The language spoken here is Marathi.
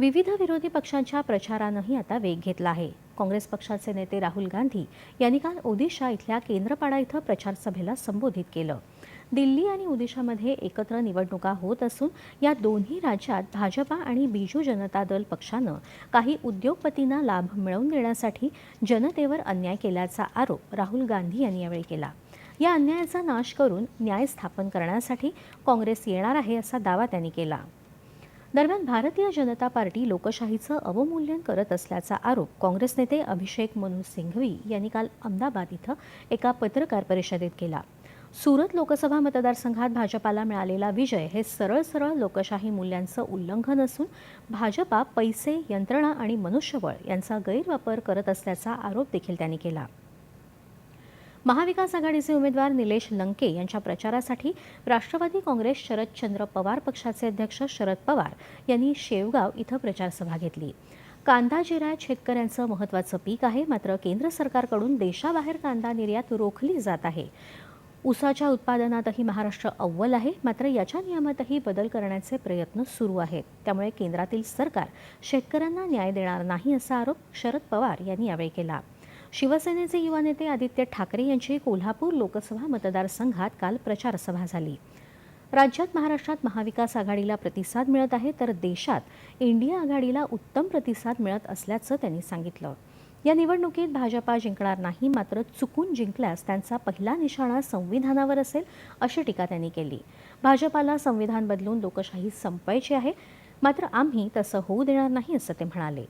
विविध विरोधी पक्षांच्या प्रचारानंही आता वेग घेतला आहे. काँग्रेस पक्षाचे नेते राहुल गांधी यांनी काल ओदिशा इथल्या केंद्रपाडा इथं प्रचारसभेला संबोधित केलं. दिल्ली आणि ओदिशामध्ये एकत्र निवडणुका होत असून या दोन्ही राज्यात भाजपा आणि बिजू जनता दल पक्षानं काही उद्योगपतींना लाभ मिळवून देण्यासाठी जनतेवर अन्याय केल्याचा आरोप राहुल गांधी यांनी यावेळी केला. या अन्यायाचा नाश करून न्याय स्थापन करण्यासाठी काँग्रेस येणार आहे असा दावा त्यांनी केला. दरम्यान भारतीय जनता पार्टी लोकशाहीचं अवमूल्यन करत असल्याचा आरोप काँग्रेस नेते अभिषेक मनू सिंघवी यांनी काल अहमदाबाद इथं एका पत्रकार परिषदेत केला. सुरत लोकसभा मतदारसंघात भाजपाला मिळालेला विजय हे सरळ सरळ लोकशाही मूल्यांचं उल्लंघन असून भाजपा पैसे यंत्रणा आणि मनुष्यबळ यांचा गैरवापर करत असल्याचा आरोप देखील त्यांनी केला. महाविकास आघाडीचे उमेदवार निलेश लंके यांच्या प्रचारासाठी राष्ट्रवादी काँग्रेस शरदचंद्र पवार पक्षाचे अध्यक्ष शरद पवार यांनी शेवगाव इथं प्रचारसभा घेतली. कांदा जिरायत शेतकऱ्यांचं महत्त्वाचं पीक आहे मात्र केंद्र सरकारकडून देशाबाहेर कांदा निर्यात रोखली जात आहे. ऊसाच्या उत्पादनातही महाराष्ट्र अव्वल आहे मात्र याच्या नियमातही बदल करण्याचे प्रयत्न सुरू आहेत. त्यामुळे केंद्रातील सरकार शेतकऱ्यांना न्याय देणार नाही असा आरोप शरद पवार यांनी यावेळी केला. शिवसेनेचे युवा नेते आदित्य ठाकरे यांची कोल्हापूर लोकसभा मतदारसंघात काल प्रचारसभा झाली. राज्यात महाराष्ट्रात महाविकास आघाडीला प्रतिसाद मिळत आहे तर देशात इंडिया आघाडीला उत्तम प्रतिसाद मिळत असल्याचं त्यांनी सांगितलं. या निवडणुकीत भाजपा जिंकणार नाही मात्र चुकून जिंकल्यास त्यांचा पहिला निशाणा संविधानावर असेल अशी टीका त्यांनी केली. भाजपाला संविधान बदलून लोकशाही संपायची आहे मात्र आम्ही तसं होऊ देणार नाही असं ते म्हणाले.